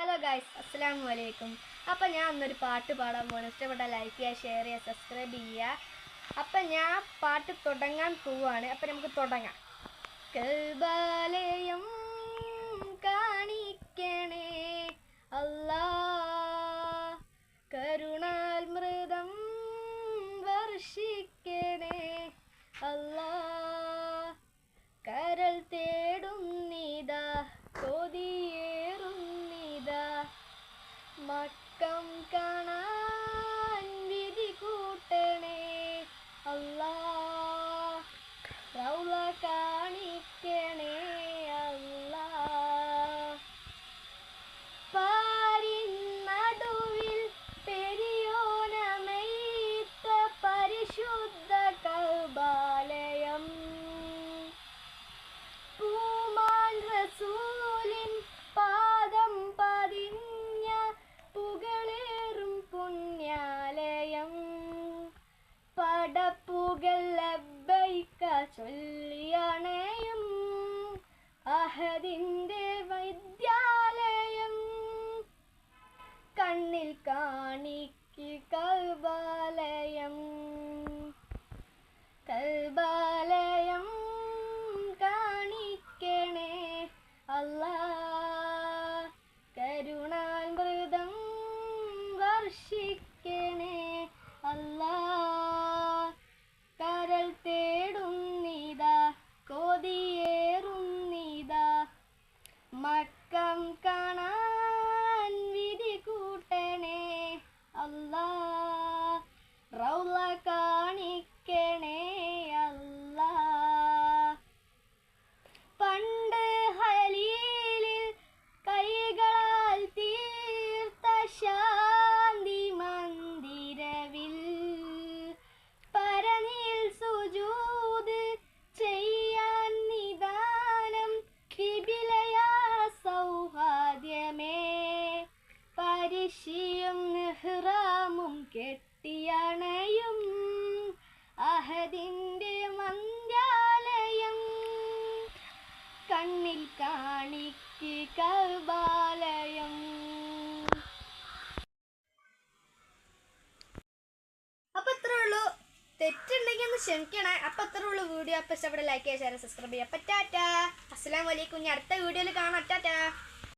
Hello guys അസ്സാം വലൈക്കും അപ്പം ഞാൻ ഇന്നൊരു പാട്ട് പാടാൻ പോകുന്നു ഇഷ്ടപ്പെട്ട ലൈക്ക് ചെയ്യുക ഷെയർ ചെയ്യുക സബ്സ്ക്രൈബ് ചെയ്യുക. അപ്പം ഞാൻ പാട്ട് തുടങ്ങാൻ പോവാണ്. അപ്പം നമുക്ക് തുടങ്ങാം. കൽബാലയം மக்கம் கணா പടപ്പുകൾ ലബ്ബൈക്ക ചൊല്ലിയണയും അഹദിന്റെ വൈദ്യാലയം കണ്ണിൽ കാണിക്ക് மக்கம் காணா നിഹ്റാമും കെട്ടിയണയും അഹദിന്റെ മന്ത്യാലയം കണ്ണിൽ കാണിക്ക് കർബാലയം ഇത്രേ തെറ്റുണ്ടെങ്കിൽ ഒന്ന് ക്ഷമിക്കണേ. അപ്പൊ അത്രേ ഉള്ളൂ വീഡിയോ. അപ്പൊ ഇഷ്ടപ്പെട്ട ലൈക്ക് ഷെയർ സബ്സ്ക്രൈബ് ചെയ്യുക അപ്പൊ ടാറ്റാ. അസ്സലാം വലൈക്കും ഇനി അടുത്ത വീഡിയോയിൽ കാണാം. ടാറ്റാ.